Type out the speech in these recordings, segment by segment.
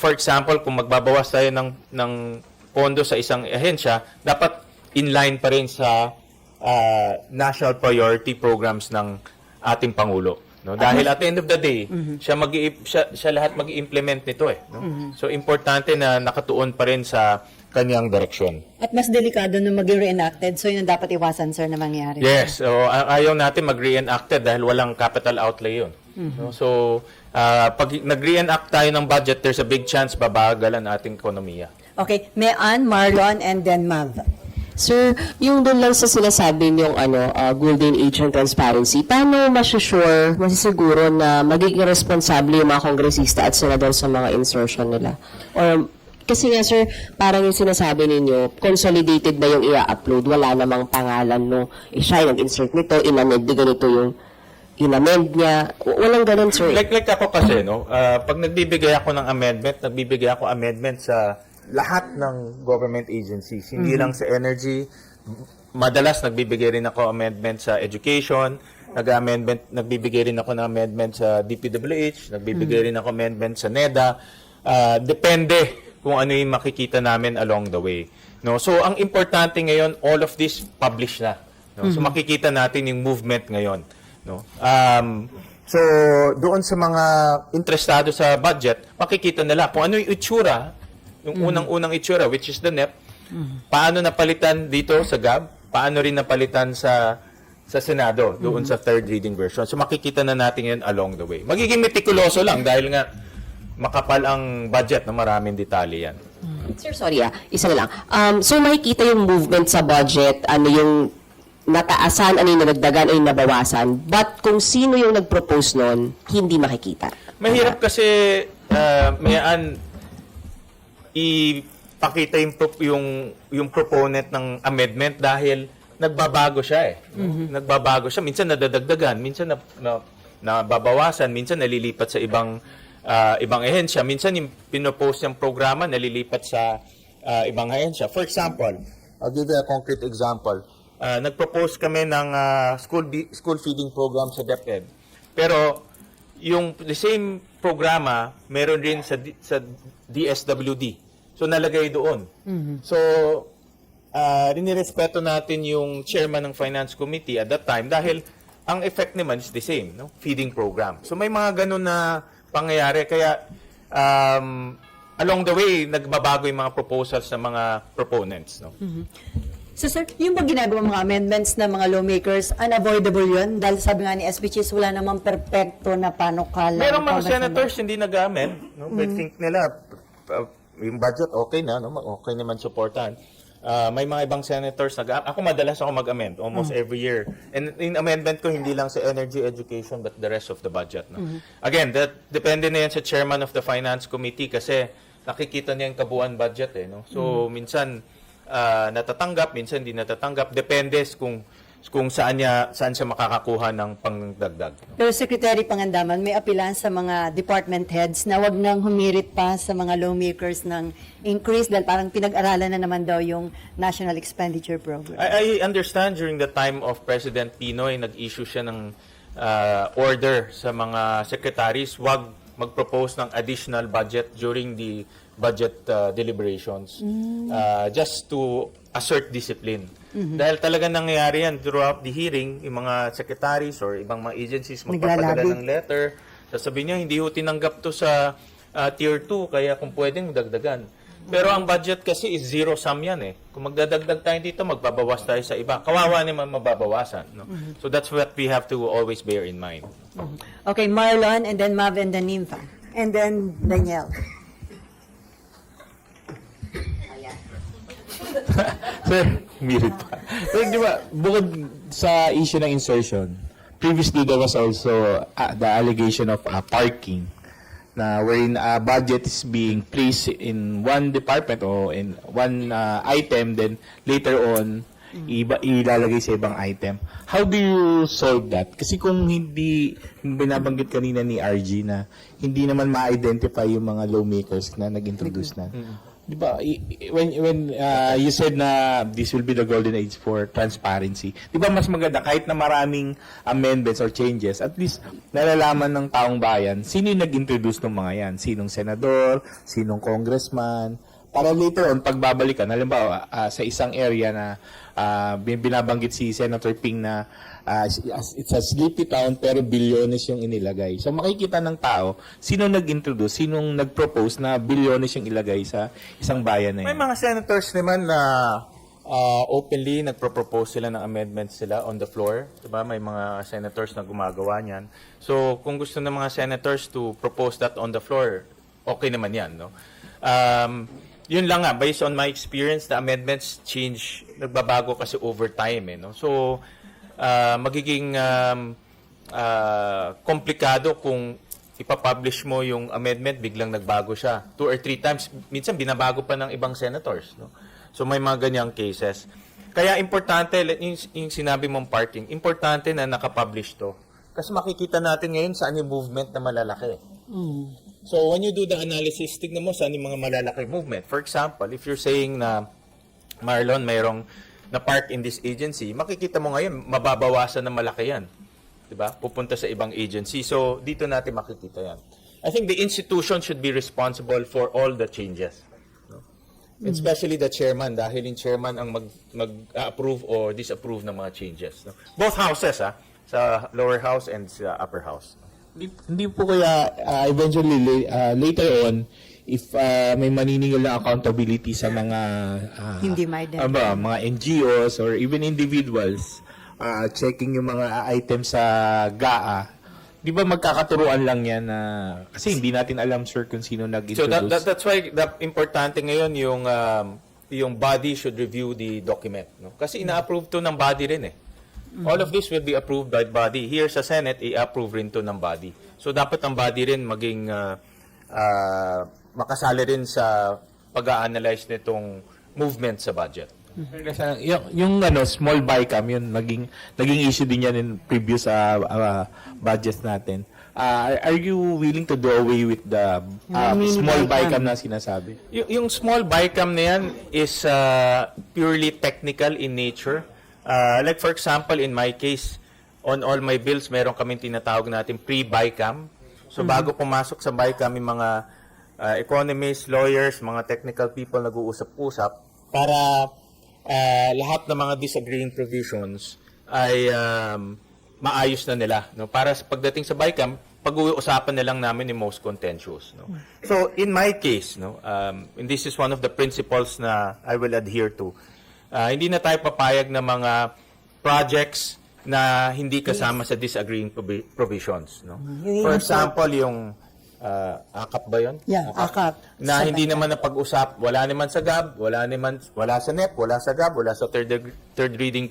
for example, kung magbabawas tayo ng, ng pondo sa isang ahensya, dapat inline pa rin sa ah, national priority programs ng ating Pangulo. No? Dahil at the end of the day, siya, mag siya, siya lahat mag-implement nito eh. No? So, importante na nakatuon pa rin sa kanyang direksyon. At mas delikado na maging reenacted, so yun ang dapat iwasan, sir, na mangyari. Yes, so ayaw natin mag-reenacted dahil walang capital outlay yun. No? So, ah, pag nag-reenact tayo ng budget, there's a big chance babagal ang ating ekonomiya. Okay, Mayan, Marlon, and then Mav. Sir, yung doon lang sa sinasabi niyong ano, uh, golden age ng transparency, paano masusure, masisiguro na magiging responsable yung mga kongresista at senador sa mga insertion nila? Or, kasi nga sir, parang yung sinasabi ninyo, consolidated ba yung i-upload? Wala namang pangalan no, eh, siya yung nag-insert nito, inamend, di ganito yung inamend niya. Walang ganun, sir. Like, like ako kasi, no, ah, pag nagbibigay ako ng amendment, nagbibigay ako amendment sa lahat ng government agencies, hindi lang sa energy. Madalas nagbibigay rin ako amendment sa education, nag-amendment, nagbibigay rin ako ng amendment sa DPWH, nagbibigay rin ako amendment sa NEDA. Ah, depende kung ano yung makikita namin along the way. No? So, ang importante ngayon, all of this published na. No? So, makikita natin yung movement ngayon. No? Um, so, doon sa mga interesado sa budget, makikita nila kung ano yung itsura, yung unang-unang itsura, which is the NEP, paano napalitan dito sa GAB, paano rin napalitan sa sa Senado, doon sa third reading version. So, makikita na natin yun along the way. Magiging metikuloso lang dahil nga makapal ang budget na maraming detalye yan. Sir, sorry ah, isa na lang. Um, so makikita yung movement sa budget, ano yung nataasan, ano yung nadagdagan, ano yung nabawasan. But kung sino yung nag-propose nun, hindi makikita. Mahirap kasi uh, mayaan ipakita yung, yung yung proponent ng amendment dahil nagbabago siya eh. Nagbabago siya. Minsan nadadagdagan, minsan na, na, nababawasan, minsan nalilipat sa ibang ah, ibang ehensya. Minsan yung pinopost niyang programa nalilipat sa ah, ibang ehensya. For example, I'll give you a concrete example. Ah, nag-propose kami ng ah, school school feeding program sa DepEd. Pero yung the same programa meron rin sa sa DSWD. So nalagay doon. So uh, rinirespeto natin yung chairman ng finance committee at that time dahil ang effect naman is the same, no? Feeding program. So may mga ganun na pangyayari kaya um, along the way nagbabago yung mga proposals ng mga proponents, no? So sir, yung ba ginagawa mga amendments ng mga lawmakers, unavoidable yun? Dahil sabi nga ni SBCs, wala namang perpekto na panukala. Merong mga senators hindi nag-amend. No? But think nila, uh, yung budget okay na, no? okay naman supportan. Uh, may mga ibang senators nag Ako madalas ako mag-amend almost every year. And in amendment ko, hindi lang sa energy education but the rest of the budget. No? Again, that depende na yan sa chairman of the finance committee kasi nakikita niya yung kabuuan budget. Eh, no? So, minsan ah, natatanggap, minsan hindi natatanggap. Depende kung kung saan niya saan siya makakakuha ng pangdagdag. Pero Secretary Pangandaman, may apilan sa mga department heads na wag nang humirit pa sa mga lawmakers ng increase dahil parang pinag-aralan na naman daw yung National Expenditure Program. I, I understand during the time of President Pinoy, nag-issue siya ng uh, order sa mga secretaries, wag mag-propose ng additional budget during the budget uh, deliberations uh, just to assert discipline. Dahil talaga nangyayari yan throughout the hearing, yung mga secretaries or ibang mga agencies magpapadala ng letter, sasabihin niya, hindi ho tinanggap to sa uh, tier 2, kaya kung pwedeng dagdagan. Pero ang budget kasi is zero sum yan eh. Kung magdadagdag tayo dito, magbabawas tayo sa iba. Kawawa naman mababawasan. No? So that's what we have to always bear in mind. Okay, Marlon, and then Mav, and then Nympha. And then Danielle. Sir, mirit pa. Pero di ba, bukod sa issue ng insertion, previously there was also uh, the allegation of uh, parking na wherein a budget is being placed in one department or in one uh, item then later on iba ilalagay sa ibang item. How do you solve that? Kasi kung hindi binabanggit kanina ni RG na hindi naman ma-identify yung mga lawmakers na nag-introduce na. Di ba, when, when uh, you said na this will be the golden age for transparency, di ba mas maganda kahit na maraming amendments or changes, at least nalalaman ng taong bayan sino yung nag-introduce ng mga yan, sinong senador, sinong congressman, para later on, pagbabalikan, halimbawa, ah, sa isang area na bin- binabanggit si Senator Ping na ah, it's a sleepy town pero bilyones yung inilagay. So makikita ng tao, sino nag-introduce, sinong nag-propose na bilyones yung ilagay sa isang bayan na May yun. mga senators naman na uh, openly nagpro-propose sila ng amendments sila on the floor. Diba? May mga senators na gumagawa niyan. So, kung gusto ng mga senators to propose that on the floor, okay naman yan. No? Um, yun lang nga, based on my experience, the amendments change, nagbabago kasi over time. Eh, no? So, uh, magiging um, uh, komplikado kung ipapublish mo yung amendment, biglang nagbago siya. Two or three times, minsan binabago pa ng ibang senators. No? So may mga ganyang cases. Kaya importante, yung, yung sinabi mong parking, importante na nakapublish to. Kasi makikita natin ngayon saan yung movement na malalaki. So when you do the analysis, tignan mo saan yung mga malalaki movement. For example, if you're saying na Marlon, mayroong na park in this agency, makikita mo ngayon, mababawasan na malaki yan. 'Di ba? Pupunta sa ibang agency. So, dito natin makikita yan. I think the institution should be responsible for all the changes. No? Especially the chairman, dahil yung chairman ang mag, mag-approve or disapprove ng mga changes. No? Both houses, ha? Sa lower house and sa upper house. Hindi, hindi po kaya uh, eventually uh, later on if uh, may maniningil na accountability sa mga uh, Hindi aba, mga NGOs or even individuals uh, checking yung mga items sa GAA di ba magkakaturuan lang yan na kasi hindi natin alam sir kung sino So nag-introduce that, that, that's why the importante ngayon yung um, yung body should review the document, no? Kasi ina-approve to ng body rin eh. All of this will be approved by body. Here sa Senate, i-approve rin to ng body. So dapat ang body rin maging uh, uh, makasali rin sa pag-a-analyze nitong movement sa budget. Kasi yung, yung ano, small bycam, yun, naging, naging issue din yan in previous uh, uh, budgets natin. Uh, are, are you willing to do away with the uh, small bycam. na sinasabi? Y- yung small bycam na yan is uh, purely technical in nature. Uh, like for example, in my case, on all my bills, meron kami tinatawag natin pre-bycam. So bago pumasok sa bycam, yung mga uh, economists, lawyers, mga technical people nag-uusap-usap para uh, lahat ng mga disagreeing provisions ay um, maayos na nila. No? Para sa pagdating sa BICAM, pag-uusapan na lang namin yung most contentious. No? So, in my case, no, um, and this is one of the principles na I will adhere to, uh, hindi na tayo papayag ng mga projects na hindi kasama sa disagreeing provi- provisions. No? Yung For example, yung uh, AKAP ba yun? Yeah, AKAP. Na Sa hindi naman napag-usap, wala naman sa GAB, wala naman wala sa NEP, wala sa GAB, wala sa third third reading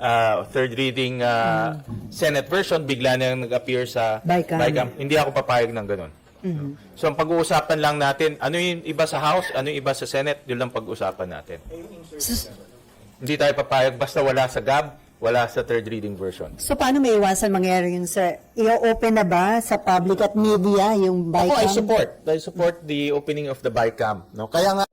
uh, third reading uh, Senate version, bigla na yung nag-appear sa Bicam. Hindi ako papayag ng ganun. So ang pag-uusapan lang natin, ano yung iba sa House, ano yung iba sa Senate, yun lang pag-uusapan natin. So, Hindi tayo papayag basta wala sa GAB, wala sa third reading version. so paano may iwasan mangyari yun, sir? I-open na ba sa public at media yung Ako, BICAM? I support. I support the opening of the BICAM. No? Kaya nga,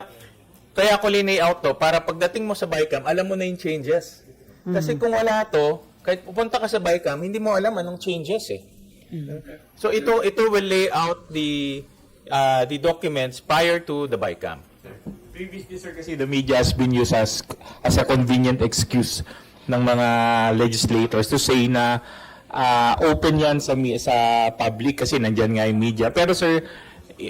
kaya ko linay out to, para pagdating mo sa BICAM, alam mo na yung changes. Kasi kung wala to, kahit pupunta ka sa BICAM, hindi mo alam anong changes eh. So ito ito will lay out the uh, the documents prior to the BICAM. Previously, sir, kasi the media has been used as, as a convenient excuse ng mga legislators to say na ah, open yan sa, sa public kasi nandyan nga yung media. Pero sir,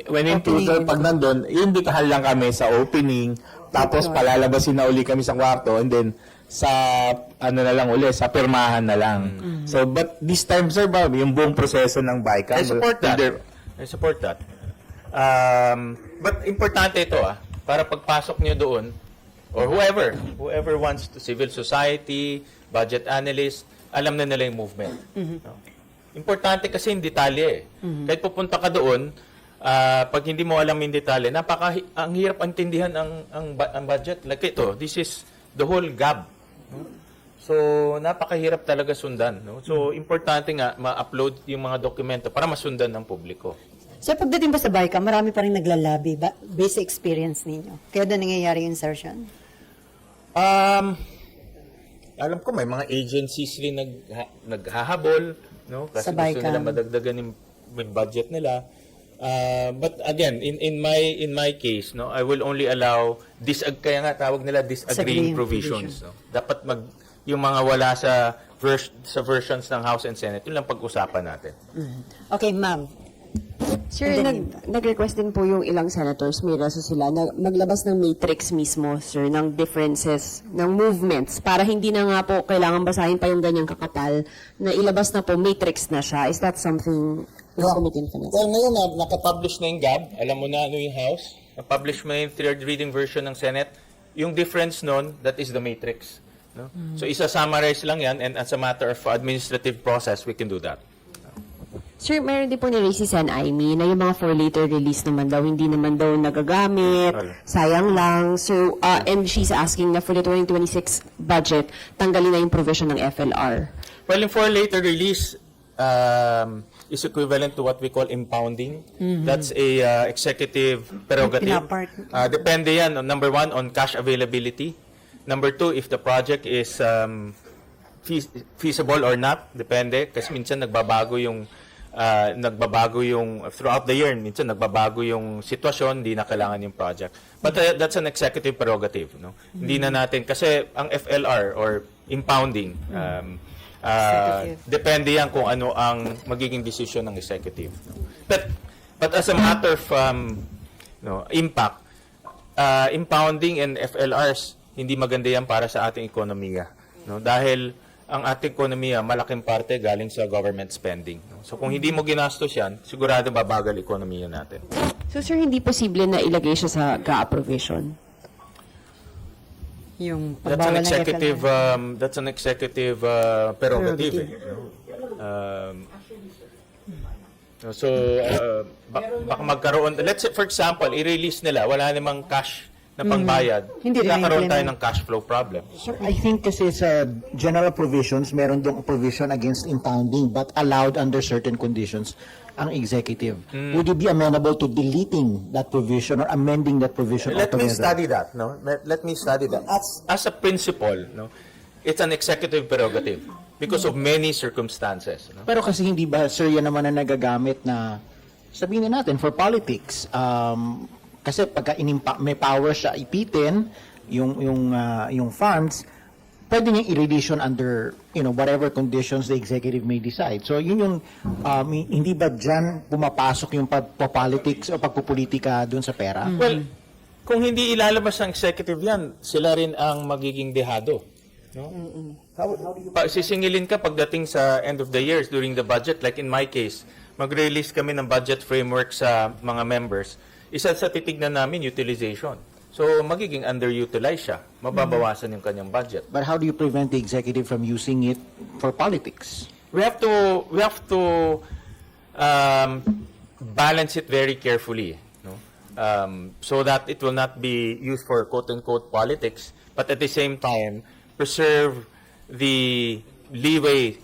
when in truth, Opening. pag nandun, imbitahan lang kami sa opening, tapos palalabasin na uli kami sa kwarto, and then sa ano na lang uli, sa pirmahan na lang. So, but this time, sir, ba, yung buong proseso ng bike, I support that. I support that. Um, but importante ito ah, para pagpasok niyo doon, or whoever, whoever wants to, civil society, budget analyst, alam na nila yung movement. No? Importante kasi yung detalye eh. Kahit pupunta ka doon, ah, pag hindi mo alam yung detalye, napaka ang hirap intindihan ang, ang, ang budget. Like ito, this is the whole gap. no? So, napakahirap talaga sundan. No? So, importante nga ma-upload yung mga dokumento para masundan ng publiko. So pagdating ba sa BICAM, marami pa rin naglalabi ba, based sa experience ninyo. Kaya doon nangyayari yung insertion. Um, alam ko may mga agencies rin nag, naghahabol, no? Kasi Sa gusto nila madagdagan yung, yung budget nila. Uh, but again, in in my in my case, no, I will only allow dis kaya nga tawag nila disagreeing provisions, no. Dapat mag yung mga wala sa vers- sa versions ng House and Senate, yun lang pag-usapan natin. Okay, ma'am. Sir, nag, nag-request din po yung ilang senators, may raso sila, na maglabas ng matrix mismo, sir, ng differences, ng movements, para hindi na nga po kailangan basahin pa yung ganyang kakapal, na ilabas na po, matrix na siya. Is that something the Committee on Finance? Well, ngayon na, nakapublish na yung GAB. Alam mo na ano yung House. Napublish mo na yung third reading version ng Senate. Yung difference nun, that is the matrix. No? So, isa-summarize lang yan and as a matter of administrative process, we can do that. Sir, meron din po ni Racy San Aimee na yung mga for later release naman daw, hindi naman daw nagagamit, sayang lang. So, uh, and she's asking na for the 2026 budget, tanggalin na yung provision ng FLR. Well, in for later release, um, is equivalent to what we call impounding. That's a uh, executive prerogative. Pinapart. Uh, depende yan, on, number one, on cash availability. Number two, if the project is um, feas- feasible or not, depende. Kasi minsan nagbabago yung uh, nagbabago yung throughout the year minsan nagbabago yung sitwasyon hindi na kailangan yung project. But uh, that's an executive prerogative no? Hindi na natin kasi ang FLR or impounding um, uh, depende yan kung ano ang magiging decision ng executive no? but but as a matter of um, no impact uh, impounding and FLRs hindi maganda yan para sa ating ekonomiya no? Dahil ang ating ekonomiya malaking parte galing sa government spending so kung hindi mo ginastos yan sigurado babagal ekonomiya natin So, sir, hindi posible na ilagay siya sa GAA provision? Yung that's an executive um, that's an executive uh, prerogative, Prerogative. eh, um, so uh, ba- baka magkaroon let's say for example i-release nila wala namang cash na pangbayad Hindi rin nagkakaroon tayo ng cash flow problem Sir, I think kasi sa general provisions, meron dong provision against impounding but allowed under certain conditions ang executive. Hmm. Would you be amenable to deleting that provision or amending that provision Let me altogether? study that, no? Let, let me study that. As, as a principle, no? It's an executive prerogative because of many circumstances, no? Pero kasi hindi ba, sir, yan naman na nagagamit na, sabihin na natin, for politics. Um, kasi pagka inimpa, may power siya ipitin yung, yung, ah, yung funds, pwede niyang i-release under, you know, whatever conditions the executive may decide. So, yun yung, um, hindi ba dyan pumapasok yung pagpo-politics o pagpupolitika dun sa pera? Well, kung hindi ilalabas ng executive yan, sila rin ang magiging dehado. No? Pa, sisingilin ka pagdating sa end of the years during the budget, like in my case, mag-release kami ng budget framework sa mga members. Isa sa titignan namin, utilization. So, magiging underutilized siya. Mababawasan yung kanyang budget. But how do you prevent the executive from using it for politics? we have to we have to um, balance it very carefully no um, so that it will not be used for quote unquote politics but at the same time preserve the leeway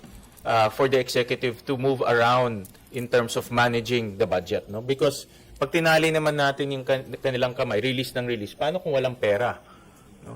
uh, for the executive to move around in terms of managing the budget no because pag tinali naman natin yung kan- kanilang kamay release ng release paano kung walang pera no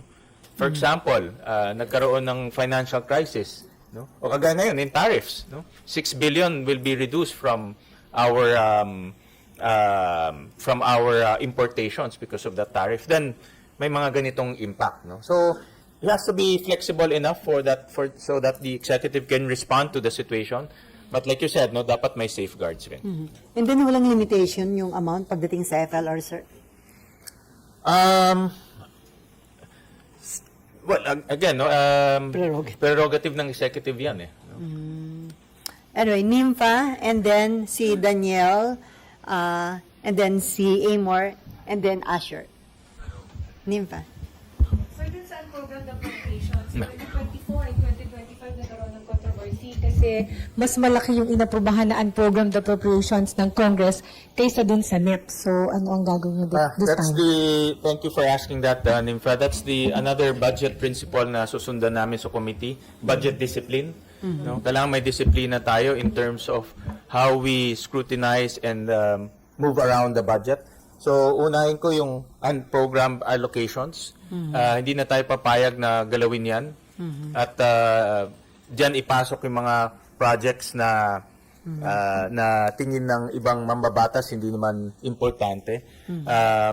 For example, uh, nagkaroon ng financial crisis, no? O kagaya na yun, in tariffs, no? 6 billion will be reduced from our um, um, from our uh, importations because of that tariff. Then may mga ganitong impact, no? So it has to be flexible enough for that for so that the executive can respond to the situation. But like you said, no, dapat may safeguards rin. And then walang limitation yung amount pagdating sa FLR, sir. Um, well, ag- again, no, um, Prerogative. prerogative ng executive yan eh. no? Anyway, Nympha, and then si Danielle, uh, and then si Amor, and then Asher. Nympha. So, dun sa unprogrammed appropriations, 2024 kasi mas malaki yung inaprubahan na unprogrammed appropriations ng Congress kaysa dun sa NEP. So, ano ang gagawin niyo Ah, this that's time? the thank you for asking that, uh, Nympha. That's the another budget principle na susundan namin sa committee, budget discipline. No, kailangan may disiplina tayo in terms of how we scrutinize and um, move around the budget. So, unahin ko yung unprogrammed allocations. Ah, hindi na tayo papayag na galawin yan. At uh, diyan ipasok yung mga projects na ah, na tingin ng ibang mambabatas hindi naman importante. Ah,